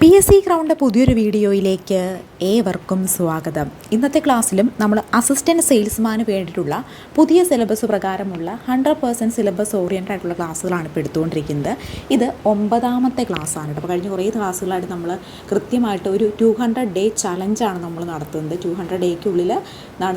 P S C ground പുതിയൊരു വീഡിയോയിലേക്ക് ഏവർക്കും സ്വാഗതം. ഇന്നത്തെ ക്ലാസ്സിലും നമ്മൾ അസിസ്റ്റന്റ് സെയിൽസ്മാന് വേണ്ടിയിട്ടുള്ള പുതിയ സിലബസ് പ്രകാരമുള്ള ഹൺഡ്രഡ് പേഴ്സന്റ് സിലബസ് ഓറിയന്റഡ് ആയിട്ടുള്ള ക്ലാസ്സുകളാണ് ഇപ്പോൾ എടുത്തുകൊണ്ടിരിക്കുന്നത്. ഇത് ഒമ്പതാമത്തെ ക്ലാസ്സാണ് അപ്പോൾ കഴിഞ്ഞ കുറേ ക്ലാസ്സുകളായിട്ട് നമ്മൾ കൃത്യമായിട്ട് ഒരു ടു ഹൺഡ്രഡ് ഡേ ചലഞ്ചാണ് നമ്മൾ നടത്തുന്നത്. ടു ഹൺഡ്രഡ് ഡേക്കുള്ളിൽ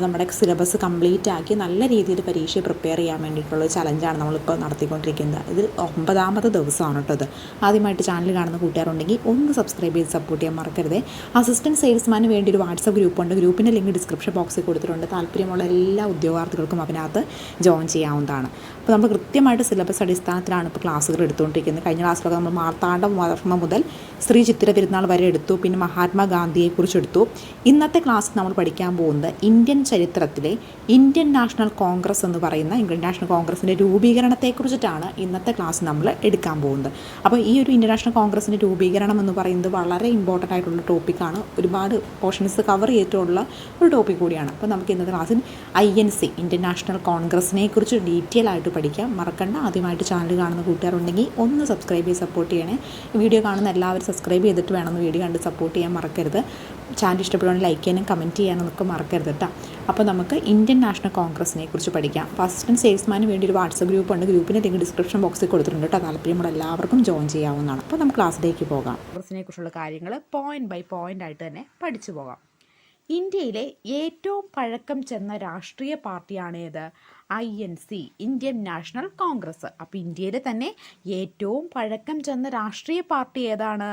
നമ്മുടെ സിലബസ് കംപ്ലീറ്റ് ആക്കി നല്ല രീതിയിൽ പരീക്ഷ പ്രിപ്പയർ ചെയ്യാൻ വേണ്ടിയിട്ടുള്ള ചലഞ്ചാണ് നമ്മളിപ്പോൾ നടത്തിക്കൊണ്ടിരിക്കുന്നത്. ഇത് ഒമ്പതാമത്തെ ദിവസമാണ് കേട്ടോ ഇത്. ആദ്യമായിട്ട് ചാനൽ കാണുന്ന കൂട്ടുകാരുണ്ടെങ്കിൽ ഒന്ന് സബ്സ്ക്രൈബ് ചെയ്ത് സപ്പോർട്ട് ചെയ്യാൻ മറക്കരുത്. അസിസ്റ്റന്റ് സെയിൽസ്മാന് വേണ്ടി ഒരു വാട്സപ്പ് ഗ്രൂപ്പുണ്ട്. ഗ്രൂപ്പിന്റെ ലിങ്ക് ഡിസ്ക്രിപ്ഷൻ ബോക്സിൽ കൊടുത്തിട്ടുണ്ട്. താല്പര്യമുള്ള എല്ലാ ഉദ്യോഗാർത്ഥികൾക്കും അതിനകത്ത് ജോയിൻ ചെയ്യാവുന്നതാണ്. അപ്പോൾ നമ്മൾ കൃത്യമായിട്ട് സിലബസ് അടിസ്ഥാനത്തിലാണ് ഇപ്പോൾ ക്ലാസ്സുകൾ എടുത്തുകൊണ്ടിരിക്കുന്നത്. കഴിഞ്ഞ ക്ലാസ്സിലൊക്കെ നമ്മൾ മാർത്താണ്ഡ വർമ്മ മുതൽ ശ്രീ ചിത്ര പെരുന്നാൾ വരെ എടുത്തു. പിന്നെ മഹാത്മാഗാന്ധിയെക്കുറിച്ച് എടുത്തു. ഇന്നത്തെ ക്ലാസ്സിൽ നമ്മൾ പഠിക്കാൻ പോകുന്നത് ഇന്ത്യൻ ചരിത്രത്തിലെ ഇന്ത്യൻ നാഷണൽ കോൺഗ്രസ് എന്ന് പറയുന്ന ഇന്ത്യൻ നാഷണൽ കോൺഗ്രസിന്റെ രൂപീകരണത്തെക്കുറിച്ചിട്ടാണ് ഇന്നത്തെ ക്ലാസ് നമ്മൾ എടുക്കാൻ പോകുന്നത്. അപ്പോൾ ഈ ഒരു ഇന്ത്യൻ നാഷണൽ കോൺഗ്രസിന്റെ രൂപീകരണം എന്ന് പറയുന്നത് വളരെ ഇമ്പോർട്ടന്റ് ആയിട്ടുള്ള ടോപ്പിക്കാണ് ഒരുപാട് പോർഷൻസ് കവർ ചെയ്തിട്ടുള്ള ഒരു ടോപ്പിക് കൂടിയാണ്. അപ്പോൾ നമുക്ക് ഇന്നത്തെ ക്ലാസ്സിൽ I N C Indian National കോൺഗ്രസിനെ കുറിച്ച് ഡീറ്റെയിൽ ആയിട്ട് പഠിക്കാം. മറക്കണ്ട. ആദ്യമായിട്ട് ചാനൽ കാണുന്ന കൂട്ടുകാരുണ്ടെങ്കിൽ ഒന്ന് സബ്സ്ക്രൈബ് ചെയ്ത് സപ്പോർട്ട് ചെയ്യണേ. വീഡിയോ കാണുന്ന എല്ലാവരും സബ്സ്ക്രൈബ് ചെയ്തിട്ട് വേണം വീഡിയോ കണ്ട് സപ്പോർട്ട് ചെയ്യാൻ മറക്കരുത്. ചാനൽ ഇഷ്ടപ്പെടുകയാണെങ്കിൽ ലൈക്ക് ചെയ്യാനും കമന്റ് ചെയ്യാനും നമുക്ക് മറക്കരുത് കേട്ടോ അപ്പോൾ നമുക്ക് ഇന്ത്യൻ നാഷണൽ കോൺഗ്രസിനെ കുറിച്ച് പഠിക്കാം. ഫസ്റ്റ് അസിസ്റ്റന്റ് സെയിൽസ്മാന് വേണ്ടി ഒരു വാട്സപ്പ് ഗ്രൂപ്പ് ഉണ്ട്. ഗ്രൂപ്പിന്റെ ലിങ്ക് ഡിസ്ക്രിപ്ഷൻ ബോക്സിൽ കൊടുത്തിട്ടുണ്ട് കേട്ടോ താല്പര്യമുള്ള എല്ലാവർക്കും ജോയിൻ ചെയ്യാവുന്നതാണ്. അപ്പോൾ നമുക്ക് ക്ലാസ്സിലേക്ക് പോകാം. കോൺഗ്രസിനെ കുറിച്ചുള്ള കാര്യങ്ങൾ പോയിന്റ് ബൈ പോയിന്റ് ആയിട്ട് തന്നെ പഠിച്ചു പോകാം. ഇന്ത്യയിലെ ഏറ്റവും പഴക്കം ചെന്ന രാഷ്ട്രീയ പാർട്ടിയാണ് ഏത്? I N C Indian National Congress. അപ്പോൾ ഇന്ത്യയിലെ തന്നെ ഏറ്റവും പഴക്കം ചെന്ന രാഷ്ട്രീയ പാർട്ടി ഏതാണ്?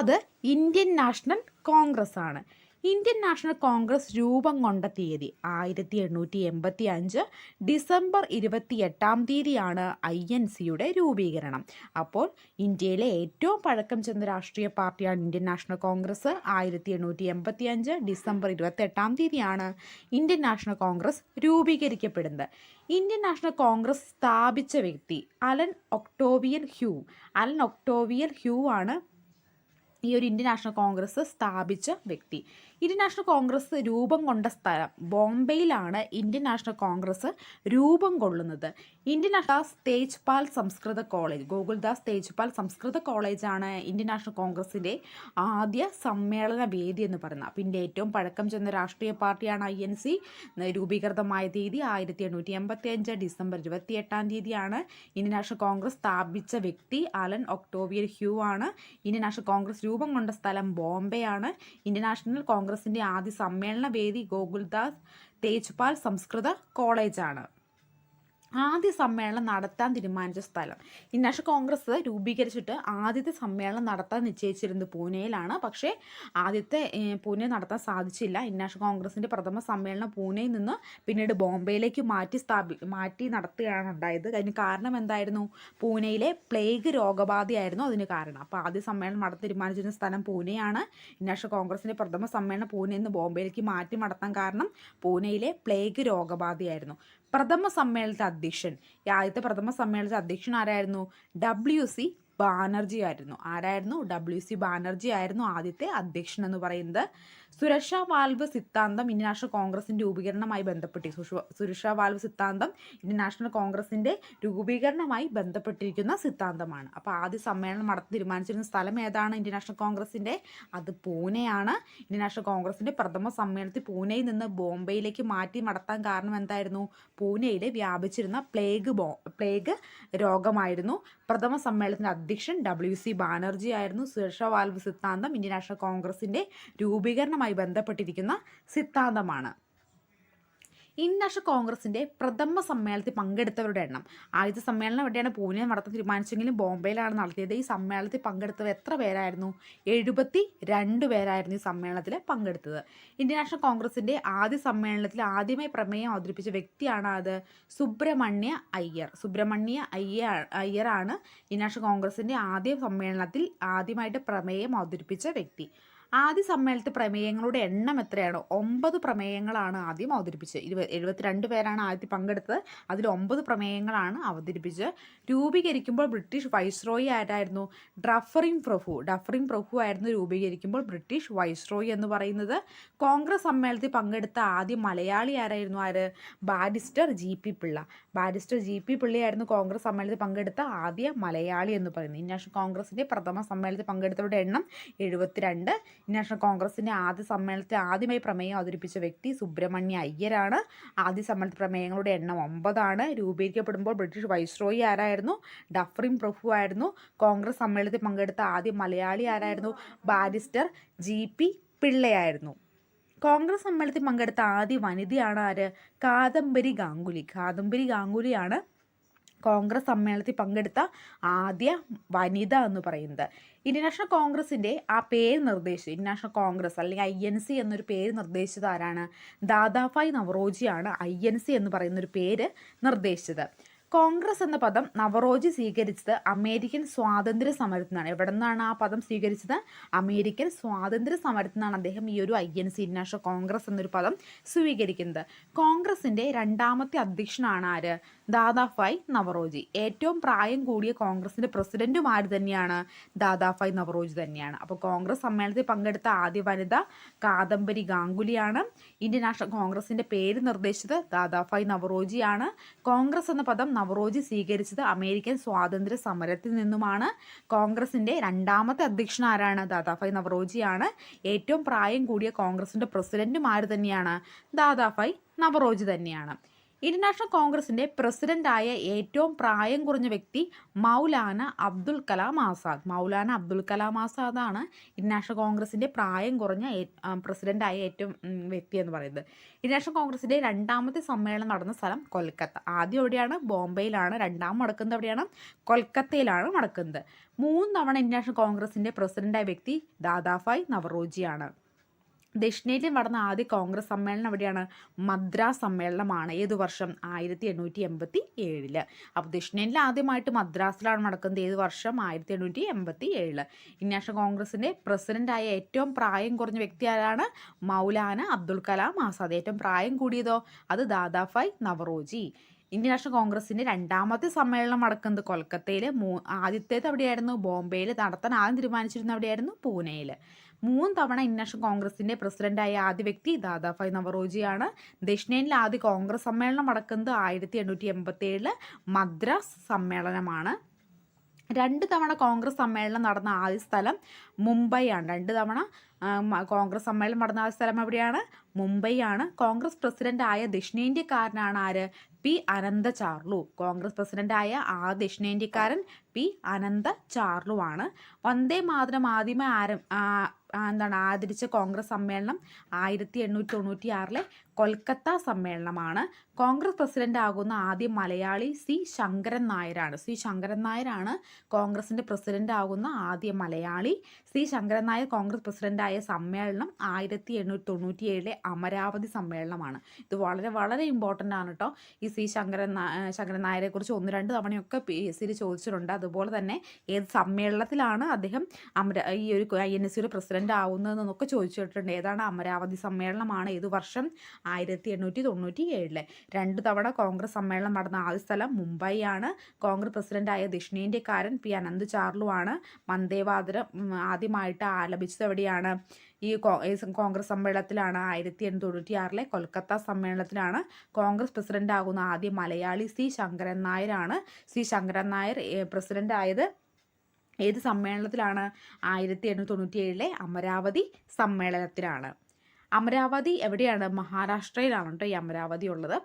അത് ഇന്ത്യൻ നാഷണൽ കോൺഗ്രസ് ആണ്. ഇന്ത്യൻ നാഷണൽ കോൺഗ്രസ് രൂപം കൊണ്ട തീയതി ആയിരത്തി എണ്ണൂറ്റി എൺപത്തി അഞ്ച് ഡിസംബർ ഇരുപത്തി എട്ടാം തീയതിയാണ് ഐ എൻ സിയുടെ രൂപീകരണം. അപ്പോൾ ഇന്ത്യയിലെ ഏറ്റവും പഴക്കം ചെന്ന രാഷ്ട്രീയ പാർട്ടിയാണ് ഇന്ത്യൻ നാഷണൽ കോൺഗ്രസ്. ആയിരത്തി എണ്ണൂറ്റി എൺപത്തി അഞ്ച് ഡിസംബർ ഇരുപത്തി എട്ടാം തീയതിയാണ് ഇന്ത്യൻ നാഷണൽ കോൺഗ്രസ് രൂപീകരിക്കപ്പെടുന്നത്. ഇന്ത്യൻ നാഷണൽ കോൺഗ്രസ് സ്ഥാപിച്ച വ്യക്തി Allan Octavian Hume. Allan Octavian Hume ആണ് ഈ ഒരു ഇന്ത്യൻ നാഷണൽ കോൺഗ്രസ് സ്ഥാപിച്ച വ്യക്തി. ഇന്ത്യൻ നാഷണൽ കോൺഗ്രസ് രൂപം കൊണ്ട സ്ഥലം ബോംബെയിലാണ് ഇന്ത്യൻ നാഷണൽ കോൺഗ്രസ് രൂപം കൊള്ളുന്നത്. ഇന്ത്യൻ നാഷണൽ തേജ്പാൽ സംസ്കൃത കോളേജ്. ഗോകുൽദാസ് തേജ്പാൽ സംസ്കൃത കോളേജാണ് ഇന്ത്യൻ നാഷണൽ കോൺഗ്രസിന്റെ ആദ്യ സമ്മേളന വേദി എന്ന് പറയുന്നത്. അപ്പം ഇന്ത്യ ഏറ്റവും പഴക്കം ചെന്ന രാഷ്ട്രീയ പാർട്ടിയാണ് ഐ എൻ സി. രൂപീകൃതമായ തീയതി ആയിരത്തി എണ്ണൂറ്റി എൺപത്തി അഞ്ച് ഡിസംബർ ഇരുപത്തി എട്ടാം തീയതിയാണ് ഇന്ത്യൻ നാഷണൽ കോൺഗ്രസ് സ്ഥാപിച്ച വ്യക്തി അലൻ ഒക്ടോവിയർ ഹ്യൂ ആണ്. ഇന്ത്യൻ നാഷണൽ കോൺഗ്രസ് രൂപം കൊണ്ട സ്ഥലം ബോംബെയാണ്. ഇന്ത്യൻ നാഷണൽ കോൺഗ്രസിന്റെ ആദ്യ സമ്മേളന വേദി ഗോകുൽദാസ് തേജ്പാൽ സംസ്കൃത കോളേജാണ്. ആദ്യ സമ്മേളനം നടത്താൻ തീരുമാനിച്ച സ്ഥലം. ഈ നാഷണൽ കോൺഗ്രസ് രൂപീകരിച്ചിട്ട് ആദ്യത്തെ സമ്മേളനം നടത്താൻ നിശ്ചയിച്ചിരുന്നത് പൂനെയിലാണ്. പക്ഷേ ആദ്യത്തെ പൂനെ നടത്താൻ സാധിച്ചില്ല. ഇന്ത്യൻ കോൺഗ്രസിന്റെ പ്രഥമ സമ്മേളനം പൂനെയിൽ നിന്ന് പിന്നീട് ബോംബെയിലേക്ക് മാറ്റി സ്ഥാപി മാറ്റി നടത്തുകയാണ് ഉണ്ടായത്. അതിന് കാരണം എന്തായിരുന്നു? പൂനെയിലെ പ്ലേഗ് രോഗബാധയായിരുന്നു അതിന് കാരണം. അപ്പോൾ ആദ്യ സമ്മേളനം നടത്താൻ തീരുമാനിച്ചിരുന്ന സ്ഥലം പൂനെയാണ്. ഇന്ത്യൻ കോൺഗ്രസിന്റെ പ്രഥമ സമ്മേളനം പൂനെയിൽ നിന്ന് ബോംബെയിലേക്ക് മാറ്റി നടത്താൻ കാരണം പൂനെയിലെ പ്ലേഗ് രോഗബാധയായിരുന്നു. പ്രഥമ സമ്മേളനത്തെ അധ്യക്ഷൻ. ആദ്യത്തെ പ്രഥമ സമ്മേളനത്തെ അധ്യക്ഷൻ ആരായിരുന്നു? ഡബ്ല്യു സി ബാനർജി ആയിരുന്നു. ആരായിരുന്നു? ഡബ്ല്യു സി ബാനർജി ആയിരുന്നു ആദ്യത്തെ അധ്യക്ഷൻ എന്ന് പറയുന്നത്. സുരക്ഷാ വാൽവ് സിദ്ധാന്തം ഇന്ത്യൻ നാഷണൽ കോൺഗ്രസിന്റെ രൂപീകരണവുമായി ബന്ധപ്പെട്ടി. സുരക്ഷാ വാൽവ് സിദ്ധാന്തം ഇന്ത്യൻ നാഷണൽ കോൺഗ്രസിന്റെ രൂപീകരണവുമായി ബന്ധപ്പെട്ടിരിക്കുന്ന സിദ്ധാന്തമാണ്. അപ്പോൾ ആദ്യ സമ്മേളനം നടത്തി തീരുമാനിച്ചിരുന്ന സ്ഥലം ഏതാണ് ഇന്ത്യൻ നാഷണൽ കോൺഗ്രസിന്റെ അത് പൂനെയാണ്. ഇന്ത്യൻ നാഷണൽ കോൺഗ്രസിന്റെ പ്രഥമ സമ്മേളനത്തിൽ പൂനെയിൽ നിന്ന് ബോംബെയിലേക്ക് മാറ്റി നടത്താൻ കാരണം എന്തായിരുന്നു? പൂനെയിൽ വ്യാപിച്ചിരുന്ന പ്ലേഗ് ബോ പ്ലേഗ് രോഗമായിരുന്നു. പ്രഥമ സമ്മേളനത്തിന്റെ അധ്യക്ഷൻ ഡബ്ല്യു സി ബാനർജി ആയിരുന്നു. സുരക്ഷാ വാൽവ് സിദ്ധാന്തം ഇന്ത്യൻ നാഷണൽ കോൺഗ്രസിന്റെ രൂപീകരണമായി ബന്ധപ്പെട്ടിരിക്കുന്ന സിദ്ധാന്തമാണ്. ഇന്ത്യൻ നാഷണൽ കോൺഗ്രസിന്റെ പ്രഥമ സമ്മേളനത്തിൽ പങ്കെടുത്തവരുടെ എണ്ണം. ആദ്യത്തെ സമ്മേളനം എവിടെയാണ്? പൂനെ നടത്താൻ തീരുമാനിച്ചെങ്കിലും ബോംബെയിലാണ് നടത്തിയത്. ഈ സമ്മേളനത്തിൽ പങ്കെടുത്തവർ എത്ര പേരായിരുന്നു? എഴുപത്തി രണ്ട് പേരായിരുന്നു ഈ സമ്മേളനത്തിൽ പങ്കെടുത്തത്. ഇന്ത്യൻ നാഷണൽ കോൺഗ്രസിന്റെ ആദ്യ സമ്മേളനത്തിൽ ആദ്യമായി പ്രമേയം അവതരിപ്പിച്ച വ്യക്തിയാണ് അത്? സുബ്രഹ്മണ്യ അയ്യർ. സുബ്രഹ്മണ്യ അയ്യർ അയ്യറാണ് ഇന്ത്യൻ നാഷണൽ കോൺഗ്രസിന്റെ ആദ്യ സമ്മേളനത്തിൽ ആദ്യമായിട്ട് പ്രമേയം അവതരിപ്പിച്ച വ്യക്തി. ആദ്യ സമ്മേളനത്തിൽ പ്രമേയങ്ങളുടെ എണ്ണം എത്രയാണ്? ഒമ്പത് പ്രമേയങ്ങളാണ് ആദ്യം അവതരിപ്പിച്ചത്. ഇരുപ എഴുപത്തിരണ്ട് പേരാണ് ആദ്യത്തിൽ പങ്കെടുത്തത്. അതിൽ ഒമ്പത് പ്രമേയങ്ങളാണ് അവതരിപ്പിച്ചത്. രൂപീകരിക്കുമ്പോൾ ബ്രിട്ടീഷ് വൈസ്രോയി ആരായിരുന്നു? ഡ്രഫറിംഗ് പ്രഭു. ഡഫറിംഗ് പ്രഭു ആയിരുന്നു രൂപീകരിക്കുമ്പോൾ ബ്രിട്ടീഷ് വൈസ്രോയി എന്ന് പറയുന്നത്. കോൺഗ്രസ് സമ്മേളനത്തിൽ പങ്കെടുത്ത ആദ്യ മലയാളി ആരായിരുന്നു? ആര്? Barrister G P Pillai. Barrister G P പിള്ളയായിരുന്നു Congress സമ്മേളനത്തിൽ പങ്കെടുത്ത ആദ്യ മലയാളി എന്ന് പറയുന്നത്. ഇന്ത്യൻ നാഷണൽ കോൺഗ്രസിന്റെ പ്രഥമ സമ്മേളനത്തിൽ പങ്കെടുത്തവരുടെ എണ്ണം എഴുപത്തിരണ്ട്. നാഷണൽ കോൺഗ്രസിന്റെ ആദ്യ സമ്മേളനത്തിൽ ആദ്യമായി പ്രമേയം അവതരിപ്പിച്ച വ്യക്തി സുബ്രഹ്മണ്യ അയ്യരാണ്. ആദ്യ സമ്മേളന പ്രമേയങ്ങളുടെ എണ്ണം ഒമ്പതാണ്. രൂപീകരിക്കപ്പെടുമ്പോൾ ബ്രിട്ടീഷ് വൈസ്രോയി ആരായിരുന്നു? ഡഫറിൻ പ്രഭു ആയിരുന്നു. കോൺഗ്രസ് സമ്മേളനത്തിൽ പങ്കെടുത്ത ആദ്യ മലയാളി ആരായിരുന്നു? ബാരിസ്റ്റർ ജി പി പിള്ളയായിരുന്നു. കോൺഗ്രസ് സമ്മേളനത്തിൽ പങ്കെടുത്ത ആദ്യ വനിതയാണ് ആര്? കാദംബരി ഗാംഗുലി. കാദംബരി ഗാംഗുലിയാണ് കോൺഗ്രസ് സമ്മേളനത്തിൽ പങ്കെടുത്ത ആദ്യ വനിത എന്ന് പറയുന്നത്. ഇന്ത്യൻ നാഷണൽ കോൺഗ്രസിന്റെ ആ പേര് നിർദ്ദേശിച്ചത് ഇന്ത്യൻ നാഷണൽ കോൺഗ്രസ് അല്ലെങ്കിൽ ഐ എൻ സി എന്നൊരു പേര് നിർദ്ദേശിച്ചത് ആരാണ്? ദാദാഫായ് നവറോജിയാണ് ഐ എൻ സി എന്ന് പറയുന്നൊരു പേര് നിർദ്ദേശിച്ചത്. കോൺഗ്രസ് എന്ന പദം നവറോജി സ്വീകരിച്ചത് അമേരിക്കൻ സ്വാതന്ത്ര്യ സമരത്തിൽ നിന്നാണ് എവിടെ നിന്നാണ് ആ പദം സ്വീകരിച്ചത്? അമേരിക്കൻ സ്വാതന്ത്ര്യ സമരത്തിൽ നിന്നാണ് അദ്ദേഹം ഈ ഒരു I N C National Congress എന്നൊരു പദം സ്വീകരിക്കുന്നത്. കോൺഗ്രസിന്റെ രണ്ടാമത്തെ അധ്യക്ഷനാണ് ആര്? ദാദാഫായ് നവറോജി. ഏറ്റവും പ്രായം കൂടിയ കോൺഗ്രസിന്റെ പ്രസിഡന്റും ആര് തന്നെയാണ്? ദാദാഫായ് നവറോജി തന്നെയാണ്. അപ്പോൾ കോൺഗ്രസ് സമ്മേളനത്തിൽ പങ്കെടുത്ത ആദ്യ വനിത കാദംബരി ഗാംഗുലിയാണ്. ഇന്ത്യൻ നാഷണൽ കോൺഗ്രസിന്റെ പേര് നിർദ്ദേശിച്ചത് ദാദാഫായ് നവറോജിയാണ്. കോൺഗ്രസ് എന്ന പദം നവറോജി സ്വീകരിച്ചത് അമേരിക്കൻ സ്വാതന്ത്ര്യ സമരത്തിൽ നിന്നുമാണ്. കോൺഗ്രസിന്റെ രണ്ടാമത്തെ അധ്യക്ഷൻ ആരാണ്? ദാദാഫായ് നവറോജിയാണ്. ഏറ്റവും പ്രായം കൂടിയ കോൺഗ്രസിന്റെ പ്രസിഡന്റുമാർ തന്നെയാണ്? ദാദാഫായ് നവറോജി തന്നെയാണ്. ഇന്ത്യൻ നാഷണൽ പ്രസിഡന്റ് ആയ ഏറ്റവും പ്രായം കുറഞ്ഞ വ്യക്തി മൗലാന അബ്ദുൽ കലാം ആസാദ്. മൗലാന അബ്ദുൽ കലാം ആസാദാണ് ഇന്ത്യൻ നാഷണൽ കോൺഗ്രസിന്റെ പ്രായം കുറഞ്ഞ പ്രസിഡന്റായ ഏറ്റവും വ്യക്തി എന്ന് പറയുന്നത്. ഇന്ത്യൻ നാഷണൽ കോൺഗ്രസിന്റെ രണ്ടാമത്തെ സമ്മേളനം നടന്ന സ്ഥലം കൊൽക്കത്ത. ആദ്യം എവിടെയാണ്? ബോംബെയിലാണ്. രണ്ടാം നടക്കുന്നത് എവിടെയാണ്? കൊൽക്കത്തയിലാണ് നടക്കുന്നത് മൂന്ന് തവണ ഇന്ത്യൻ നാഷണൽ പ്രസിഡന്റായ വ്യക്തി ദാദാഫായ് നവറോജിയാണ്. ദക്ഷിണേന്ത്യൻ നടന്ന ആദ്യ കോൺഗ്രസ് സമ്മേളനം എവിടെയാണ് മദ്രാസ് സമ്മേളനമാണ് ഏത് വർഷം? ആയിരത്തി എണ്ണൂറ്റി എൺപത്തി ഏഴിൽ. അപ്പോൾ ദക്ഷിണേന്ത്യയിൽ ആദ്യമായിട്ട് മദ്രാസിലാണ് നടക്കുന്നത് ഏത് വർഷം? ആയിരത്തി എണ്ണൂറ്റി എൺപത്തി ഏഴിൽ. ഇന്ത്യൻ നാഷണൽ കോൺഗ്രസിന്റെ പ്രസിഡന്റായ ഏറ്റവും പ്രായം കുറഞ്ഞ വ്യക്തി ആരാണ്? മൗലാന അബ്ദുൽ കലാം ആസാദ്. ഏറ്റവും പ്രായം കൂടിയതോ? അത് ദാദാഫായ് നവറോജി. ഇന്ത്യൻ നാഷണൽ കോൺഗ്രസിന്റെ രണ്ടാമത്തെ സമ്മേളനം നടക്കുന്നത് കൊൽക്കത്തയിൽ മൂ ആദ്യത്തേത് എവിടെയായിരുന്നു ബോംബെയിൽ നടത്താൻ ആദ്യം തീരുമാനിച്ചിരുന്ന എവിടെയായിരുന്നു പൂനെയിൽ മൂന്ന് തവണ ഇന്ത്യൻ കോൺഗ്രസിന്റെ പ്രസിഡന്റായ ആദ്യ വ്യക്തി ദാദാഭായ് നവറോജിയാണ്. ദക്ഷിണേനിലെ ആദ്യ കോൺഗ്രസ് സമ്മേളനം നടക്കുന്നത് ആയിരത്തി എണ്ണൂറ്റി എൺപത്തി ഏഴിൽ മദ്രാസ് സമ്മേളനമാണ്. രണ്ട് തവണ കോൺഗ്രസ് സമ്മേളനം നടന്ന ആദ്യ സ്ഥലം മുംബൈ ആണ് രണ്ട് തവണ കോൺഗ്രസ് സമ്മേളനം നടന്ന ആദ്യ സ്ഥലം എവിടെയാണ്? മുംബൈ ആണ് കോൺഗ്രസ് പ്രസിഡന്റായ ദക്ഷിണേന്ത്യക്കാരനാണ് ആര്? പി അനന്ത ചാർലു കോൺഗ്രസ് പ്രസിഡന്റായ ആ ദക്ഷിണേന്ത്യക്കാരൻ പി അനന്ത ചാർലു ആണ് വന്ദേ മാതരം ആദ്യമേ ആരം എന്താണ് ആദരിച്ച കോൺഗ്രസ് സമ്മേളനം ആയിരത്തി എണ്ണൂറ്റി തൊണ്ണൂറ്റി ആറിലെ കൊൽക്കത്ത സമ്മേളനമാണ്. കോൺഗ്രസ് പ്രസിഡന്റ് ആകുന്ന ആദ്യ മലയാളി സി ശങ്കരൻ നായരാണ്. സി ശങ്കരൻ നായരാണ് കോൺഗ്രസിന്റെ പ്രസിഡന്റ് ആകുന്ന ആദ്യ മലയാളി. സി ശങ്കരൻ നായർ കോൺഗ്രസ് പ്രസിഡന്റായ സമ്മേളനം ആയിരത്തി എണ്ണൂറ്റി തൊണ്ണൂറ്റി ഏഴിലെ അമരാവതി സമ്മേളനമാണ്. ഇത് വളരെ വളരെ ഇമ്പോർട്ടന്റ് ആണ് കേട്ടോ ഈ സി ശങ്കരൻ ശങ്കരൻ നായരെ കുറിച്ച് ഒന്ന് രണ്ട് തവണയൊക്കെ പി എസ് സിയിൽ ചോദിച്ചിട്ടുണ്ട്. അതുപോലെ തന്നെ ഏത് സമ്മേളനത്തിലാണ് അദ്ദേഹം അമര ഈ ഒരു ഐ എൻ എസ് സിയുടെ പ്രസിഡന്റ് ആവുന്നതെന്നൊക്കെ ചോദിച്ചിട്ടുണ്ട്. ഏതാണ് അമരാവതി സമ്മേളനമാണ്? ഏത് വർഷം ആയിരത്തി എണ്ണൂറ്റി തൊണ്ണൂറ്റി ഏഴിലെ രണ്ട് തവണ കോൺഗ്രസ് സമ്മേളനം നടന്ന ആദ്യ സ്ഥലം മുംബൈ ആണ് കോൺഗ്രസ് പ്രസിഡന്റായ ദക്ഷിണേന്ത്യക്കാരൻ പി അനന്ത് ചാർലു ആണ് വന്ദേവാതരം ആദ്യമായിട്ട് ആലപിച്ചത് എവിടെയാണ് ഈ കോൺഗ്രസ് സമ്മേളനത്തിലാണ് ആയിരത്തി എണ്ണൂറ്റി തൊണ്ണൂറ്റി ആറിലെ കൊൽക്കത്ത സമ്മേളനത്തിലാണ് കോൺഗ്രസ് പ്രസിഡന്റ് ആകുന്ന ആദ്യ മലയാളി സി ശങ്കരൻ നായരാണ്. സി ശങ്കരൻ നായർ പ്രസിഡന്റ് ആയത് ഏത് സമ്മേളനത്തിലാണ്? ആയിരത്തി എണ്ണൂറ്റി തൊണ്ണൂറ്റി ഏഴിലെ അമരാവതി സമ്മേളനത്തിലാണ്. അമരാവതി എവിടെയാണ്? മഹാരാഷ്ട്രയിലാണ് കേട്ടോ ഈ അമരാവതി ഉള്ളത്.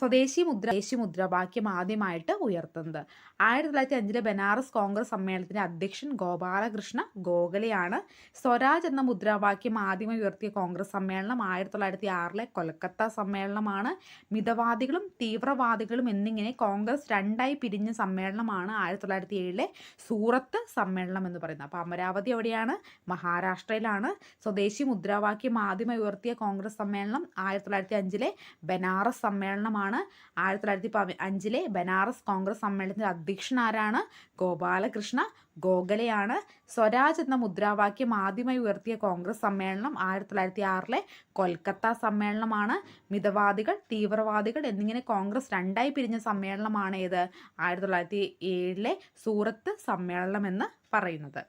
സ്വദേശി മുദ്ര ദേശി മുദ്രാവാക്യം ആദ്യമായിട്ട് ഉയർത്തുന്നത്. ആയിരത്തി തൊള്ളായിരത്തി അഞ്ചിലെ ബനാറസ് കോൺഗ്രസ് സമ്മേളനത്തിന്റെ അധ്യക്ഷൻ ഗോപാലകൃഷ്ണ ഗോഖലെയാണ് സ്വരാജ് എന്ന മുദ്രാവാക്യം ആദ്യമായി ഉയർത്തിയ കോൺഗ്രസ് സമ്മേളനം. ആയിരത്തി തൊള്ളായിരത്തി ആറിലെ കൊൽക്കത്ത സമ്മേളനമാണ്. മിതവാദികളും തീവ്രവാദികളും എന്നിങ്ങനെ കോൺഗ്രസ് രണ്ടായി പിരിഞ്ഞ സമ്മേളനമാണ് ആയിരത്തി തൊള്ളായിരത്തി ഏഴിലെ സൂറത്ത് സമ്മേളനം എന്ന് പറയുന്നത്. അപ്പോൾ അമരാവതി എവിടെയാണ് മഹാരാഷ്ട്രയിലാണ്. സ്വദേശി മുദ്രാവാക്യം ആദ്യമായി ഉയർത്തിയ കോൺഗ്രസ് സമ്മേളനം ആയിരത്തി തൊള്ളായിരത്തി അഞ്ചിലെ ബനാറസ് സമ്മേളനം സമ്മേളനമാണ് ആയിരത്തി തൊള്ളായിരത്തി പതി അഞ്ചിലെ ബനാറസ് കോൺഗ്രസ് സമ്മേളനത്തിന്റെ അധ്യക്ഷൻ ആരാണ്? ഗോപാലകൃഷ്ണ ഗോഖലെയാണ്. സ്വരാജ് എന്ന മുദ്രാവാക്യം ആദ്യമായി ഉയർത്തിയ കോൺഗ്രസ് സമ്മേളനം ആയിരത്തി തൊള്ളായിരത്തി ആറിലെ കൊൽക്കത്ത സമ്മേളനമാണ്. മിതവാദികൾ തീവ്രവാദികൾ എന്നിങ്ങനെ കോൺഗ്രസ് രണ്ടായി പിരിഞ്ഞ സമ്മേളനമാണ് ഏത് ആയിരത്തി തൊള്ളായിരത്തി ഏഴിലെ സൂറത്ത് സമ്മേളനം എന്ന് പറയുന്നത്.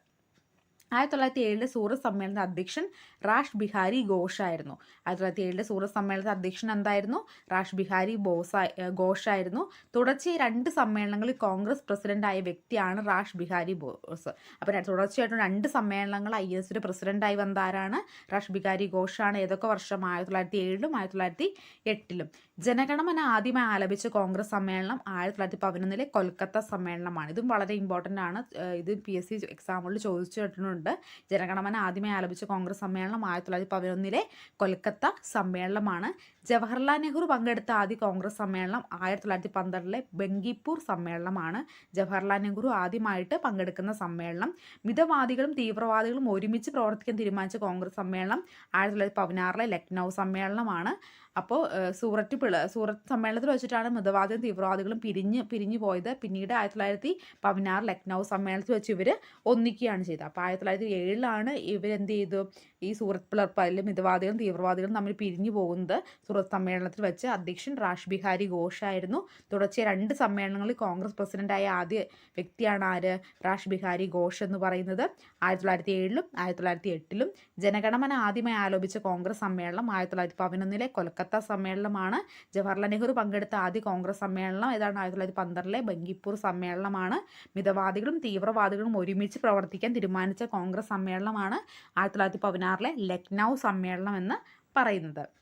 ആയിരത്തി തൊള്ളായിരത്തി ഏഴിലെ സൂറത്ത് സമ്മേളനത്തിന്റെ അധ്യക്ഷൻ റാഷ് ബിഹാരി ഘോഷായിരുന്നു. ആയിരത്തി തൊള്ളായിരത്തി ഏഴിലെ സൂറത്ത് സമ്മേളനത്തിന്റെ അധ്യക്ഷൻ എന്തായിരുന്നു? റാഷ് ബിഹാരി ബോസ് ഘോഷായിരുന്നു. തുടർച്ചയായി രണ്ട് സമ്മേളനങ്ങളിൽ കോൺഗ്രസ് പ്രസിഡന്റ് ആയ വ്യക്തിയാണ് റാഷ് ബിഹാരി ബോസ്. അപ്പോൾ തുടർച്ചയായിട്ടും രണ്ട് സമ്മേളനങ്ങൾ ഐ എസിന്റെ പ്രസിഡന്റായി വന്ന ആരാണ് റാഷ് ബിഹാരി ഘോഷാണ്. ഏതൊക്കെ വർഷം? ആയിരത്തി തൊള്ളായിരത്തി ഏഴിലും ആയിരത്തി തൊള്ളായിരത്തി എട്ടിലും ജനഗണമന ആദ്യമായി ആലപിച്ച കോൺഗ്രസ് സമ്മേളനം ആയിരത്തി തൊള്ളായിരത്തി പതിനൊന്നിലെ കൊൽക്കത്ത സമ്മേളനമാണ്. ഇതും വളരെ ഇമ്പോർട്ടന്റ് ആണ്. ഇത് പി എസ് സി എക്സാമുകളിൽ ചോദിച്ചു കേട്ടിട്ടുണ്ട്. ജനഗണമന ആദ്യമായി ആലപിച്ച കോൺഗ്രസ് സമ്മേളനം ആയിരത്തി തൊള്ളായിരത്തി പതിനൊന്നിലെ കൊൽക്കത്ത സമ്മേളനമാണ്. ജവഹർലാൽ നെഹ്റു പങ്കെടുത്ത ആദ്യ കോൺഗ്രസ് സമ്മേളനം ആയിരത്തി തൊള്ളായിരത്തി പന്ത്രണ്ടിലെ ബംഗിപ്പൂർ സമ്മേളനമാണ്. ജവഹർലാൽ നെഹ്റു ആദ്യമായിട്ട് പങ്കെടുക്കുന്ന സമ്മേളനം. മിതവാദികളും തീവ്രവാദികളും ഒരുമിച്ച് പ്രവർത്തിക്കാൻ തീരുമാനിച്ച കോൺഗ്രസ് സമ്മേളനം ആയിരത്തി തൊള്ളായിരത്തി പതിനാറിലെ ലക്നൗ സമ്മേളനമാണ്. അപ്പോൾ സൂററ്റ് സൂറത്ത് സമ്മേളനത്തിൽ വെച്ചിട്ടാണ് മിതവാദികളും തീവ്രവാദികളും പിരിഞ്ഞ് പിരിഞ്ഞു പോയത്. പിന്നീട് ആയിരത്തി തൊള്ളായിരത്തി പതിനാറ് ലക്നൗ സമ്മേളനത്തിൽ വെച്ച് ഇവർ ഒന്നിക്കുകയാണ് ചെയ്തത്. അപ്പോൾ ആയിരത്തി തൊള്ളായിരത്തി ഏഴിലാണ് ഇവരെന്ത് ചെയ്തു? ഈ സൂറത്ത് പിളർപ്പ് അതിൽ മിതവാദികളും തീവ്രവാദികളും തമ്മിൽ പിരിഞ്ഞു പോകുന്നത് സൂറത്ത് സമ്മേളനത്തിൽ വെച്ച് അധ്യക്ഷൻ റാഷ് ബിഹാരി ഘോഷായിരുന്നു തുടർച്ചയായി രണ്ട് സമ്മേളനങ്ങളിൽ കോൺഗ്രസ് പ്രസിഡന്റായ ആദ്യ വ്യക്തിയാണ് ആര്? റാഷ് ബിഹാരി ഘോഷ് എന്ന് പറയുന്നത്. ആയിരത്തി തൊള്ളായിരത്തി ഏഴിലും ആയിരത്തി തൊള്ളായിരത്തി എട്ടിലും ജനഗണമന ആദ്യമായി ആലോപിച്ച കോൺഗ്രസ് സമ്മേളനം ആയിരത്തി തൊള്ളായിരത്തി പതിനൊന്നിലെ കൊൽക്കത്ത സമ്മേളനമാണ്. ജവഹർലാൽ നെഹ്റു പങ്കെടുത്ത ആദ്യ കോൺഗ്രസ് സമ്മേളനം ഏതാണ്? ആയിരത്തി തൊള്ളായിരത്തി പന്ത്രണ്ടിലെ ബംഗിപ്പൂർ സമ്മേളനമാണ്. മിതവാദികളും തീവ്രവാദികളും ഒരുമിച്ച് പ്രവർത്തിക്കാൻ തീരുമാനിച്ച കോൺഗ്രസ് സമ്മേളനമാണ് ആയിരത്തി തൊള്ളായിരത്തി പതിനാറിലെ ലക്നൗ സമ്മേളനം എന്ന് പറയുന്നത്.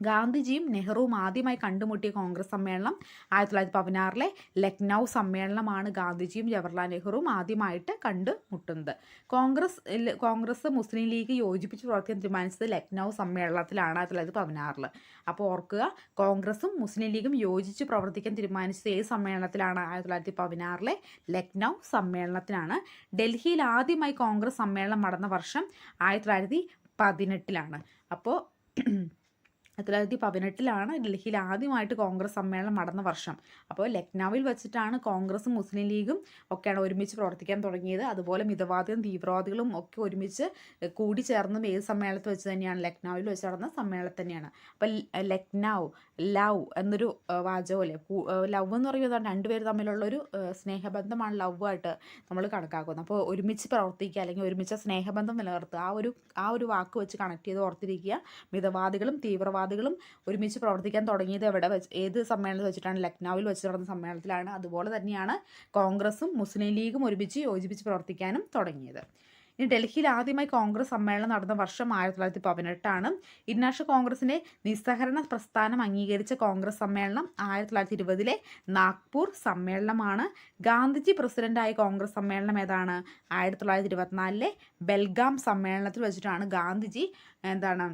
ഗാന്ധിജിയും നെഹ്റുവും ആദ്യമായി കണ്ടുമുട്ടിയ കോൺഗ്രസ് സമ്മേളനം ആയിരത്തി തൊള്ളായിരത്തി പതിനാറിലെ ലക്നൗ സമ്മേളനമാണ് ഗാന്ധിജിയും ജവഹർലാൽ നെഹ്റുവും ആദ്യമായിട്ട് കണ്ടുമുട്ടുന്നത്. കോൺഗ്രസ് കോൺഗ്രസ് മുസ്ലിം ലീഗ് യോജിപ്പിച്ച് പ്രവർത്തിക്കാൻ തീരുമാനിച്ചത് ലക്നൗ സമ്മേളനത്തിലാണ് ആയിരത്തി തൊള്ളായിരത്തി പതിനാറിൽ അപ്പോൾ ഓർക്കുക കോൺഗ്രസും മുസ്ലിം ലീഗും യോജിച്ച് പ്രവർത്തിക്കാൻ തീരുമാനിച്ചത് ഏത് സമ്മേളനത്തിലാണ് ആയിരത്തി തൊള്ളായിരത്തി പതിനാറിലെ ലക്നൗ സമ്മേളനത്തിലാണ് ഡൽഹിയിൽ ആദ്യമായി കോൺഗ്രസ് സമ്മേളനം നടന്ന വർഷം ആയിരത്തി തൊള്ളായിരത്തി പതിനെട്ടിലാണ്. അപ്പോൾ തൊള്ളായിരത്തി പതിനെട്ടിലാണ് ഡൽഹിയിൽ ആദ്യമായിട്ട് കോൺഗ്രസ് സമ്മേളനം നടന്ന വർഷം. അപ്പോൾ ലക്നൌവിൽ വെച്ചിട്ടാണ് കോൺഗ്രസും മുസ്ലിം ലീഗും ഒക്കെയാണ് ഒരുമിച്ച് പ്രവർത്തിക്കാൻ തുടങ്ങിയത്. അതുപോലെ മിതവാദികളും തീവ്രവാദികളും ഒക്കെ ഒരുമിച്ച് കൂടി ചേർന്നും ഏത് സമ്മേളനത്തിൽ വെച്ച് തന്നെയാണ് ലക്നൌവിൽ വെച്ച് നടന്ന സമ്മേളനം തന്നെയാണ്. അപ്പോൾ ലക്നൗ ലവ് എന്നൊരു വാചകമല്ലേ? ലവ് എന്ന് പറയുന്നത് രണ്ടുപേർ തമ്മിലുള്ളൊരു സ്നേഹബന്ധമാണ് ലവ് ആയിട്ട് നമ്മൾ കണക്കാക്കുന്നത്. അപ്പോൾ ഒരുമിച്ച് പ്രവർത്തിക്കുക അല്ലെങ്കിൽ ഒരുമിച്ച് സ്നേഹബന്ധം നിലനിർത്തുക ആ ഒരു ആ ഒരു വാക്ക് വെച്ച് കണക്ട് ചെയ്ത് ഓർത്തിരിക്കുക. മിതവാദികളും തീവ്രവാദികളും ഒരുമിച്ച് പ്രവർത്തിക്കാൻ തുടങ്ങിയത് എവിടെ വെച്ച് ഏത് സമ്മേളനത്തിൽ വെച്ചിട്ടാണ്? ലക്നൌവിൽ വെച്ച് നടന്ന സമ്മേളനത്തിലാണ്. അതുപോലെ തന്നെയാണ് കോൺഗ്രസും മുസ്ലിം ലീഗും ഒരുമിച്ച് യോജിപ്പിച്ച് പ്രവർത്തിക്കാനും തുടങ്ങിയത്. ഇനി ഡൽഹിയിൽ ആദ്യമായി കോൺഗ്രസ് സമ്മേളനം നടന്ന വർഷം ആയിരത്തി തൊള്ളായിരത്തി പതിനെട്ടാണ്. ഇന്റർനാഷണൽ കോൺഗ്രസിന്റെ നിസ്സഹരണ പ്രസ്ഥാനം അംഗീകരിച്ച കോൺഗ്രസ് സമ്മേളനം ആയിരത്തി തൊള്ളായിരത്തി ഇരുപതിലെ നാഗ്പൂർ സമ്മേളനമാണ്. ഗാന്ധിജി പ്രസിഡന്റായ കോൺഗ്രസ് സമ്മേളനം ഏതാണ്? ആയിരത്തി തൊള്ളായിരത്തി ഇരുപത്തിനാലിലെ ബെൽഗാം സമ്മേളനത്തിൽ വെച്ചിട്ടാണ് ഗാന്ധിജി എന്താണ്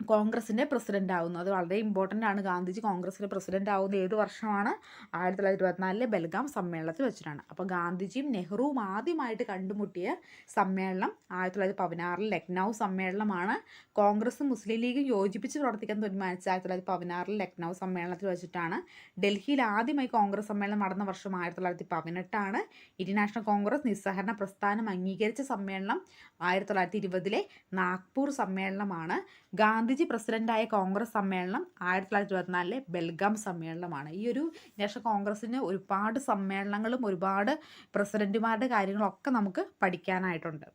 കോൺഗ്രസിന്റെ പ്രസിഡന്റ് ആവുന്നു. അത് വളരെ ഇമ്പോർട്ടന്റ് ആണ്. ഗാന്ധിജി കോൺഗ്രസിന്റെ പ്രസിഡന്റ് ആവുന്നത് ഏത് വർഷമാണ്? ആയിരത്തി തൊള്ളായിരത്തി ഇരുപത്തിനാലിലെ ബൽഗാം സമ്മേളനത്തിൽ വെച്ചിട്ടാണ്. അപ്പോൾ ഗാന്ധിജിയും നെഹ്റുവും ആദ്യമായിട്ട് കണ്ടുമുട്ടിയ സമ്മേളനം ആയിരത്തി തൊള്ളായിരത്തി പതിനാറിൽ ലക്നൗ സമ്മേളനമാണ്. കോൺഗ്രസും മുസ്ലിം ലീഗും യോജിപ്പിച്ച് പ്രവർത്തിക്കാൻ തീരുമാനിച്ച ആയിരത്തി തൊള്ളായിരത്തി പതിനാറിൽ ലക്നൗ സമ്മേളനത്തിൽ വെച്ചിട്ടാണ്. ഡൽഹിയിൽ ആദ്യമായി കോൺഗ്രസ് സമ്മേളനം നടന്ന വർഷം ആയിരത്തി തൊള്ളായിരത്തി പതിനെട്ടാണ് ഇന്ത്യൻ കോൺഗ്രസ് നിസ്സഹരണ പ്രസ്ഥാനം അംഗീകരിച്ച സമ്മേളനം ആയിരത്തി തൊള്ളായിരത്തി ഇരുപതിലെ നാഗ്പൂർ സമ്മേളനമാണ്. ഗാന്ധിജി പ്രസിഡന്റായ കോൺഗ്രസ് സമ്മേളനം ആയിരത്തി തൊള്ളായിരത്തി ഇരുപത്തിനാലിലെ ബെൽഗാം സമ്മേളനമാണ്. ഈ ഒരു നാഷണൽ കോൺഗ്രസ്സിന് ഒരുപാട് സമ്മേളനങ്ങളും ഒരുപാട് പ്രസിഡന്റുമാരുടെ കാര്യങ്ങളൊക്കെ നമുക്ക് പഠിക്കാനായിട്ടുണ്ട്.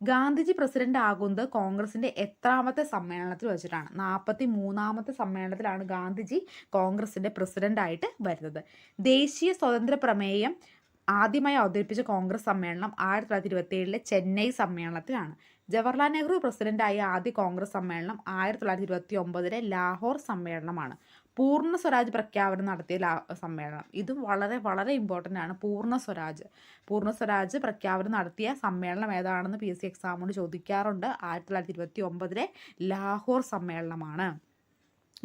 ഗാന്ധിജി പ്രസിഡന്റ് ആകുന്നത് കോൺഗ്രസിന്റെ എത്രാമത്തെ സമ്മേളനത്തിൽ വെച്ചിട്ടാണ്. നാൽപ്പത്തി മൂന്നാമത്തെ സമ്മേളനത്തിലാണ് ഗാന്ധിജി കോൺഗ്രസിന്റെ പ്രസിഡന്റ് ആയിട്ട് വരുന്നത്. ദേശീയ സ്വതന്ത്ര പ്രമേയം ആദ്യമായി അവതരിപ്പിച്ച കോൺഗ്രസ് സമ്മേളനം ആയിരത്തി തൊള്ളായിരത്തി ഇരുപത്തി ഏഴിലെ ചെന്നൈ സമ്മേളനത്തിലാണ്. ജവഹർലാൽ നെഹ്റു പ്രസിഡന്റായ ആദ്യ കോൺഗ്രസ് സമ്മേളനം ആയിരത്തി തൊള്ളായിരത്തി ഇരുപത്തി ഒമ്പതിലെ ലാഹോർ സമ്മേളനമാണ്. പൂർണ സ്വരാജ് പ്രഖ്യാപനം നടത്തിയ സമ്മേളനം. ഇതും വളരെ വളരെ ഇമ്പോർട്ടന്റ് ആണ്. പൂർണ സ്വരാജ്. പൂർണ സ്വരാജ് പ്രഖ്യാപനം നടത്തിയ സമ്മേളനം ഏതാണെന്ന് പി എസ് സി എക്സാമിനോട് ചോദിക്കാറുണ്ട്. ആയിരത്തി തൊള്ളായിരത്തി ഇരുപത്തി ഒമ്പതിലെ ലാഹോർ സമ്മേളനമാണ്.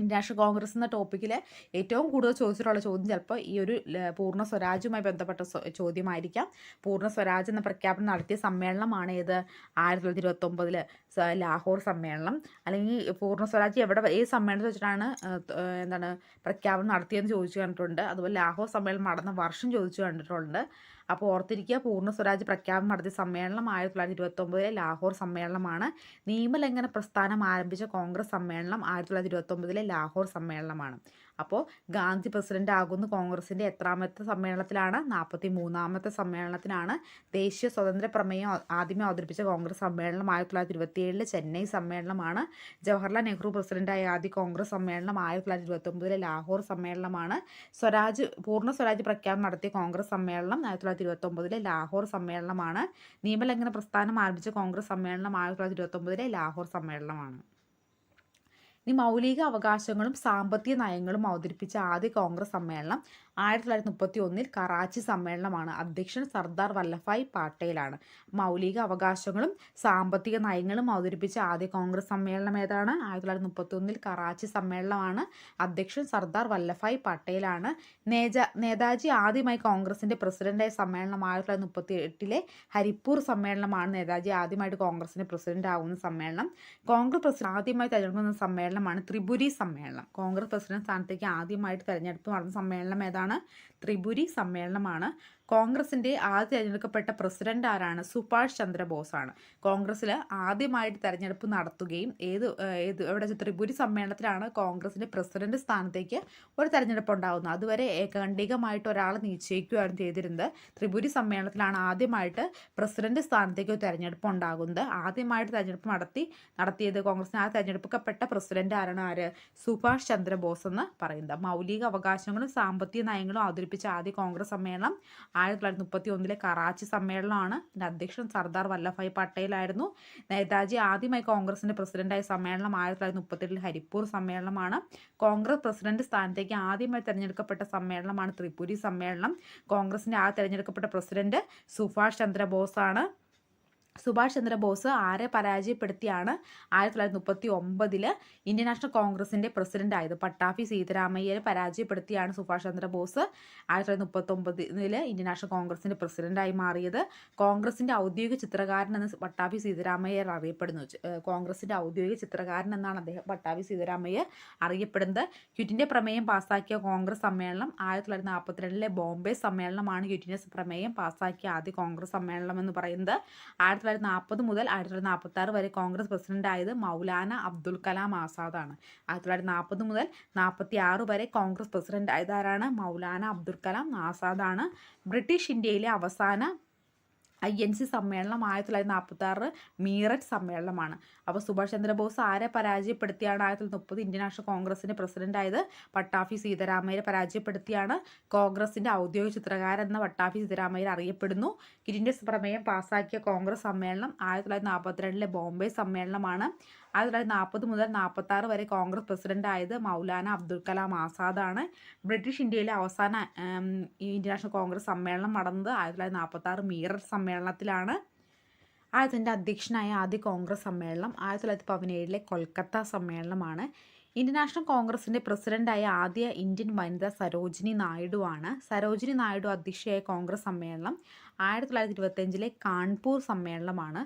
ഇന്റർനാഷണൽ കോൺഗ്രസ് എന്ന ടോപ്പിക്കിലെ ഏറ്റവും കൂടുതൽ ചോദിച്ചിട്ടുള്ള ചോദ്യം ചിലപ്പോൾ ഈ ഒരു പൂർണ സ്വരാജുമായി ബന്ധപ്പെട്ട ചോദ്യമായിരിക്കാം. പൂർണ സ്വരാജ് എന്ന പ്രഖ്യാപനം നടത്തിയ സമ്മേളനമാണ് ഏത്? ആയിരത്തി തൊള്ളായിരത്തി ലാഹോർ സമ്മേളനം. അല്ലെങ്കിൽ പൂർണ സ്വരാജ് എവിടെ ഏത് സമ്മേളനത്തിൽ വെച്ചിട്ടാണ് എന്താണ് പ്രഖ്യാപനം നടത്തിയതെന്ന് ചോദിച്ചു കണ്ടിട്ടുണ്ട്. അതുപോലെ ലാഹോർ സമ്മേളനം നടന്ന വർഷം ചോദിച്ചു കണ്ടിട്ടുണ്ട്. അപ്പോൾ ഓർത്തിരിക്കുക പൂർണ സ്വരാജ് പ്രഖ്യാപനം നടത്തിയ സമ്മേളനം ആയിരത്തി തൊള്ളായിരത്തി ഇരുപത്തൊമ്പതിലെ ലാഹോർ സമ്മേളനമാണ്. നിയമലംഘന പ്രസ്ഥാനം ആരംഭിച്ച കോൺഗ്രസ് സമ്മേളനം ആയിരത്തി തൊള്ളായിരത്തി ഇരുപത്തൊമ്പതിലെ ലാഹോർ സമ്മേളനമാണ്. അപ്പോൾ ഗാന്ധി പ്രസിഡന്റ് ആകുന്ന കോൺഗ്രസിന്റെ എത്രാമത്തെ സമ്മേളനത്തിലാണ് നാൽപ്പത്തി മൂന്നാമത്തെ സമ്മേളനത്തിനാണ് ദേശീയ സ്വതന്ത്ര പ്രമേയം ആദ്യമേ അവതരിപ്പിച്ച കോൺഗ്രസ് സമ്മേളനം. ആയിരത്തി തൊള്ളായിരത്തി ഇരുപത്തിയേഴിലെ ചെന്നൈ സമ്മേളനമാണ്. ജവഹർലാൽ നെഹ്റു പ്രസിഡന്റായ ആദ്യ കോൺഗ്രസ് സമ്മേളനം. ആയിരത്തി തൊള്ളായിരത്തി ഇരുപത്തൊമ്പതിലെ ലാഹോർ സമ്മേളനമാണ്. സ്വരാജ് പൂർണ സ്വരാജ് പ്രഖ്യാപനം നടത്തിയ കോൺഗ്രസ് സമ്മേളനം ആയിരത്തി തൊള്ളായിരത്തി ഇരുപത്തൊമ്പതിലെ ലാഹോർ സമ്മേളനമാണ്. നിയമലംഘന പ്രസ്ഥാനം ആരംഭിച്ച കോൺഗ്രസ് സമ്മേളനം ആയിരത്തി തൊള്ളായിരത്തി ഇരുപത്തൊമ്പതിലെ ലാഹോർ സമ്മേളനമാണ്. ഇനി മൗലിക അവകാശങ്ങളും സാമ്പത്തിക നയങ്ങളും അവതരിപ്പിച്ച ആദ്യ കോൺഗ്രസ് സമ്മേളനം ആയിരത്തി തൊള്ളായിരത്തി മുപ്പത്തി ഒന്നിൽ കറാച്ചി സമ്മേളനമാണ്. അധ്യക്ഷൻ സർദാർ വല്ലഭായ് പാട്ടേലാണ്. മൗലിക അവകാശങ്ങളും സാമ്പത്തിക നയങ്ങളും അവതരിപ്പിച്ച ആദ്യ കോൺഗ്രസ് സമ്മേളനം ഏതാണ്? ആയിരത്തി തൊള്ളായിരത്തി മുപ്പത്തി ഒന്നിൽ കറാച്ചി സമ്മേളനമാണ്. അധ്യക്ഷൻ സർദാർ വല്ലഭായ് പട്ടേലാണ്. നേജ നേതാജി ആദ്യമായി കോൺഗ്രസിന്റെ പ്രസിഡന്റായ സമ്മേളനം ആയിരത്തി തൊള്ളായിരത്തി മുപ്പത്തി എട്ടിലെ ഹരിപ്പൂർ സമ്മേളനമാണ് നേതാജി ആദ്യമായിട്ട് കോൺഗ്രസിന്റെ പ്രസിഡന്റ് ആവുന്ന സമ്മേളനം. കോൺഗ്രസ് പ്രസിഡന്റ് ആദ്യമായി തെരഞ്ഞെടുക്കുന്ന സമ്മേളനമാണ് ത്രിപുരി സമ്മേളനം. കോൺഗ്രസ് പ്രസിഡന്റ് സ്ഥാനത്തേക്ക് ആദ്യമായിട്ട് തെരഞ്ഞെടുപ്പ് നടന്ന സമ്മേളനം ഏതാണ്? ആണ്. ത്രിപുരി സമ്മേളനമാണ്. കോൺഗ്രസിന്റെ ആദ്യ തിരഞ്ഞെടുക്കപ്പെട്ട പ്രസിഡന്റ് ആരാണ്? സുഭാഷ് ചന്ദ്രബോസ് ആണ് കോൺഗ്രസ്സിൽ ആദ്യമായിട്ട് തെരഞ്ഞെടുപ്പ് നടത്തുകയും ഏത് ഏത് എവിടെ ത്രിപുരി സമ്മേളനത്തിലാണ് കോൺഗ്രസിന്റെ പ്രസിഡന്റ് സ്ഥാനത്തേക്ക് ഒരു തെരഞ്ഞെടുപ്പ് ഉണ്ടാകുന്നത് അതുവരെ ഏകാണ്ടികമായിട്ട് ഒരാളെ നിശ്ചയിക്കുകയാണ് ചെയ്തിരുന്നത്. ത്രിപുരി സമ്മേളനത്തിലാണ് ആദ്യമായിട്ട് പ്രസിഡന്റ് സ്ഥാനത്തേക്ക് ഒരു തെരഞ്ഞെടുപ്പ് ഉണ്ടാകുന്നത് ആദ്യമായിട്ട് തെരഞ്ഞെടുപ്പ് നടത്തി നടത്തിയത് കോൺഗ്രസിന് ആ തെരഞ്ഞെടുക്കപ്പെട്ട പ്രസിഡന്റ് ആരാണ്? ആര്? സുഭാഷ് ചന്ദ്രബോസ് എന്ന് പറയുന്നത്. മൗലിക അവകാശങ്ങളും സാമ്പത്തിക നയങ്ങളും അവതരിപ്പിച്ച ആദ്യ കോൺഗ്രസ് സമ്മേളനം ആയിരത്തി തൊള്ളായിരത്തി മുപ്പത്തി ഒന്നിലെ കറാച്ചി സമ്മേളനമാണ്. ഇതിന്റെ അധ്യക്ഷൻ സർദാർ വല്ലഭായ് പട്ടേലായിരുന്നു. നേതാജി ആദ്യമായി കോൺഗ്രസിന്റെ പ്രസിഡന്റായ സമ്മേളനം ആയിരത്തി തൊള്ളായിരത്തി മുപ്പത്തെട്ടിൽ ഹരിപ്പൂർ സമ്മേളനമാണ്. കോൺഗ്രസ് പ്രസിഡന്റ് സ്ഥാനത്തേക്ക് ആദ്യമായി തിരഞ്ഞെടുക്കപ്പെട്ട സമ്മേളനമാണ് ത്രിപുരി സമ്മേളനം. കോൺഗ്രസിന്റെ ആ തിരഞ്ഞെടുക്കപ്പെട്ട പ്രസിഡന്റ് സുഭാഷ് ചന്ദ്രബോസാണ്. സുഭാഷ് ചന്ദ്രബോസ് ആരെ പരാജയപ്പെടുത്തിയാണ് ആയിരത്തി തൊള്ളായിരത്തി മുപ്പത്തി ഒമ്പതിൽ ഇന്ത്യൻ നാഷണൽ കോൺഗ്രസിന്റെ പ്രസിഡന്റ് ആയത്. പട്ടാഫി സീതാരാമയ്യരെ പരാജയപ്പെടുത്തിയാണ് സുഭാഷ് ചന്ദ്രബോസ് ആയിരത്തി തൊള്ളായിരത്തി മുപ്പത്തി ഒമ്പതിൽ ഇന്ത്യൻ നാഷണൽ കോൺഗ്രസിന്റെ പ്രസിഡന്റായി മാറിയത്. കോൺഗ്രസിന്റെ ഔദ്യോഗിക ചിത്രകാരൻ എന്ന് പട്ടാഫി സീതാരാമയ്യർ അറിയപ്പെടുന്നു. കോൺഗ്രസിന്റെ ഔദ്യോഗിക ചിത്രകാരൻ എന്നാണ് അദ്ദേഹം പട്ടാഫി സീതാരാമയ്യർ അറിയപ്പെടുന്നത്. ക്വിറ്റിന്റെ പ്രമേയം പാസാക്കിയ കോൺഗ്രസ് സമ്മേളനം ആയിരത്തി തൊള്ളായിരത്തി നാൽപ്പത്തിരണ്ടിലെ ബോംബെ സമ്മേളനമാണ് ക്വിറ്റിന്റെ പ്രമേയം പാസാക്കിയ ആദ്യ കോൺഗ്രസ് സമ്മേളനം എന്ന് പറയുന്നത്. ആയിരത്തി തൊള്ളായിരത്തി നാൽപ്പത് മുതൽ ആയിരത്തി തൊള്ളായിരത്തി നാൽപ്പത്തി ആറ് വരെ കോൺഗ്രസ് പ്രസിഡന്റ് ആയത് മൗലാന അബ്ദുൽ കലാം ആസാദാണ്. ആയിരത്തി തൊള്ളായിരത്തി നാൽപ്പത് മുതൽ നാൽപ്പത്തി ആറ് വരെ കോൺഗ്രസ് പ്രസിഡന്റ് ആയത് ആരാണ് മൗലാന അബ്ദുൽ കലാം ആസാദാണ്. ബ്രിട്ടീഷ് ഇന്ത്യയിലെ അവസാന ഐ എൻ സി സമ്മേളനം ആയിരത്തി തൊള്ളായിരത്തി നാൽപ്പത്തി ആറ് മീററ്റ് സമ്മേളനമാണ്. അപ്പോൾ സുഭാഷ് ചന്ദ്രബോസ് ആരെ പരാജയപ്പെടുത്തിയാണ് ആയിരത്തി തൊള്ളായിരത്തി മുപ്പത് ഇന്ത്യൻ നാഷണൽ കോൺഗ്രസിന്റെ പ്രസിഡന്റ് ആയത് പട്ടാഭി സീതാരാമയ്യരെ പരാജയപ്പെടുത്തിയാണ് കോൺഗ്രസിന്റെ ഔദ്യോഗിക ചിത്രകാരൻ എന്ന പട്ടാഭി സീതാരാമയ്യർ അറിയപ്പെടുന്നു. കിരിന്റെ പ്രമേയം പാസാക്കിയ കോൺഗ്രസ് സമ്മേളനം ആയിരത്തി തൊള്ളായിരത്തി നാൽപ്പത്തിരണ്ടിലെ ബോംബെ സമ്മേളനമാണ്. ആയിരത്തി തൊള്ളായിരത്തി നാൽപ്പത് മുതൽ നാൽപ്പത്തി ആറ് വരെ കോൺഗ്രസ് പ്രസിഡന്റ് ആയത് മൗലാന അബ്ദുൽ കലാം ആസാദാണ്. ബ്രിട്ടീഷ് ഇന്ത്യയിലെ അവസാന ഉം, ഈ ഇന്ത്യൻ നാഷണൽ കോൺഗ്രസ് സമ്മേളനം നടന്നത് ആയിരത്തി തൊള്ളായിരത്തി നാൽപ്പത്തി ആറ് മീററ്റ് സമ്മേളനത്തിലാണ്. അതിന്റെ അധ്യക്ഷനായ ആദ്യ കോൺഗ്രസ് സമ്മേളനം ആയിരത്തി തൊള്ളായിരത്തി പതിനേഴിലെ കൊൽക്കത്ത സമ്മേളനമാണ്. ഇന്റർനാഷണൽ നാഷണൽ കോൺഗ്രസിന്റെ പ്രസിഡന്റായ ആദ്യ ഇന്ത്യൻ വനിത സരോജിനി നായിഡു ആണ് സരോജിനി നായിഡു അധ്യക്ഷയായ കോൺഗ്രസ് സമ്മേളനം ആയിരത്തി തൊള്ളായിരത്തി ഇരുപത്തഞ്ചിലെ കാൺപൂർ സമ്മേളനമാണ്.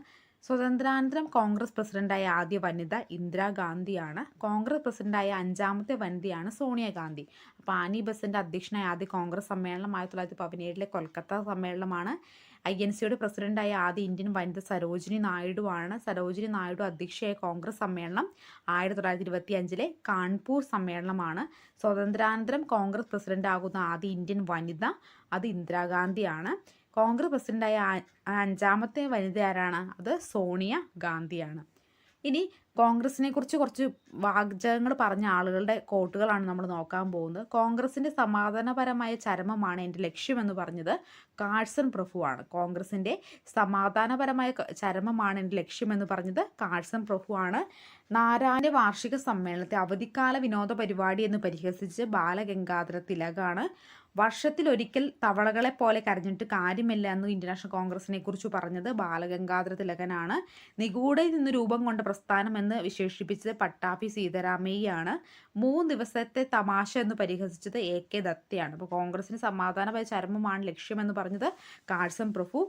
സ്വതന്ത്രാനന്തരം കോൺഗ്രസ് പ്രസിഡന്റായ ആദ്യ വനിത ഇന്ദിരാഗാന്ധിയാണ് കോൺഗ്രസ് പ്രസിഡന്റായ അഞ്ചാമത്തെ വനിതയാണ് സോണിയാഗാന്ധി അപ്പോൾ ആനി ബസന്റെ അധ്യക്ഷനായ ആദ്യ കോൺഗ്രസ് സമ്മേളനം ആയിരത്തി തൊള്ളായിരത്തി പതിനേഴിലെ കൊൽക്കത്ത സമ്മേളനമാണ്. ഐ എൻ സിയുടെ പ്രസിഡന്റായ ആദ്യ ഇന്ത്യൻ വനിത സരോജിനി നായിഡുവാണ്. സരോജിനി നായിഡു അധ്യക്ഷയായ കോൺഗ്രസ് സമ്മേളനം ആയിരത്തി തൊള്ളായിരത്തി ഇരുപത്തി അഞ്ചിലെ കാൺപൂർ സമ്മേളനമാണ്. സ്വതന്ത്രാനന്തരം കോൺഗ്രസ് പ്രസിഡന്റ് ആകുന്ന ആദ്യ ഇന്ത്യൻ വനിത അത് ഇന്ദിരാഗാന്ധിയാണ് കോൺഗ്രസ് പ്രസിഡന്റായ അഞ്ചാമത്തെ വനിത ആരാണ്? അത് സോണിയ ഗാന്ധിയാണ്. ഇനി കോൺഗ്രസിനെ കുറിച്ച് കുറച്ച് വാചകങ്ങൾ പറഞ്ഞ ആളുകളുടെ കോട്ടുകളാണ് നമ്മൾ നോക്കാൻ പോകുന്നത്. കോൺഗ്രസിന്റെ സമാധാനപരമായ ചരമമാണ് എന്റെ ലക്ഷ്യമെന്ന് പറഞ്ഞത് കാഴ്സൺ പ്രഭുവാണ്. കോൺഗ്രസിന്റെ സമാധാനപരമായ ചരമമാണ് എന്റെ ലക്ഷ്യമെന്ന് പറഞ്ഞത് കാഴ്സൺ പ്രഭുവാണ്. നാരായണ വാർഷിക സമ്മേളനത്തെ അവധിക്കാല വിനോദ പരിപാടി എന്ന് പരിഹസിച്ച് ബാലഗംഗാധര തിലകാണ്. വർഷത്തിലൊരിക്കൽ തവളകളെ പോലെ കരഞ്ഞിട്ട് കാര്യമില്ല എന്ന് ഇന്റർനാഷണൽ കോൺഗ്രസിനെ കുറിച്ച് പറഞ്ഞത് ബാലഗംഗാധര തിലകനാണ്. നിഗൂഢയിൽ നിന്ന് രൂപം കൊണ്ട പ്രസ്ഥാനം എന്ന് വിശേഷിപ്പിച്ചത് പട്ടാഭി സീതാരാമയ്യാണ്. മൂന്ന് ദിവസത്തെ തമാശ എന്ന് പരിഹസിച്ചത് എ കെ ദത്തയാണ്. അപ്പോൾ കോൺഗ്രസിന് സമാധാനമായ ചരമമാണ് ലക്ഷ്യമെന്ന് പറഞ്ഞത് കാഴ്സം പ്രഭു.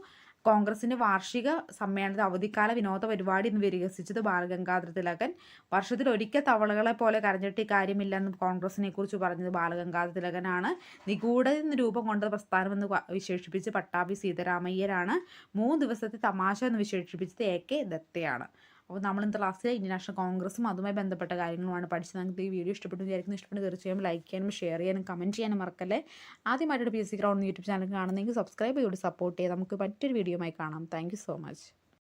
കോൺഗ്രസിന്റെ വാർഷിക സമ്മേളനത്തിൽ അവധിക്കാല വിനോദ പരിപാടി എന്ന് വികസിച്ചത് ബാലഗംഗാധര തിലകൻ വർഷത്തിൽ ഒരിക്കൽ തവളകളെ പോലെ കരഞ്ഞിട്ട് കാര്യമില്ലെന്ന് കോൺഗ്രസിനെ കുറിച്ച് പറഞ്ഞത് ബാലഗംഗാധര തിലകനാണ് നിഗൂഢ എന്ന് രൂപം കൊണ്ട പ്രസ്ഥാനമെന്ന് വിശേഷിപ്പിച്ച് പട്ടാഭി സീതാരാമയ്യരാണ്. മൂന്ന് ദിവസത്തെ തമാശ എന്ന് വിശേഷിപ്പിച്ചത് എ കെ ദത്തയാണ്. അപ്പോൾ നമ്മൾ ഇന്നത്തെ ക്ലാസ്സിൽ ഇന്ത്യൻ നാഷണൽ കോൺഗ്രസും അതുമായി ബന്ധപ്പെട്ട കാര്യങ്ങളുമാണ് പഠിച്ചത്. നിങ്ങൾക്ക് ഈ വീഡിയോ ഇഷ്ടപ്പെട്ടു വിചാരിക്കുന്നു. ഇഷ്ടപ്പെട്ട് തീർച്ചയായും ലൈക്ക് ചെയ്യാനും ഷെയർ ചെയ്യാനും കമന്റ് ചെയ്യാനും മറക്കല്ലേ? ആദ്യമായിട്ട് P S C ground YouTube channel കാണുന്നെങ്കിൽ സബ്സ്ക്രൈബ് ചെയ്ത് സപ്പോർട്ട് ചെയ്യുക. നമുക്ക് മറ്റൊരു വീഡിയോയുമായി കാണാം. Thank so much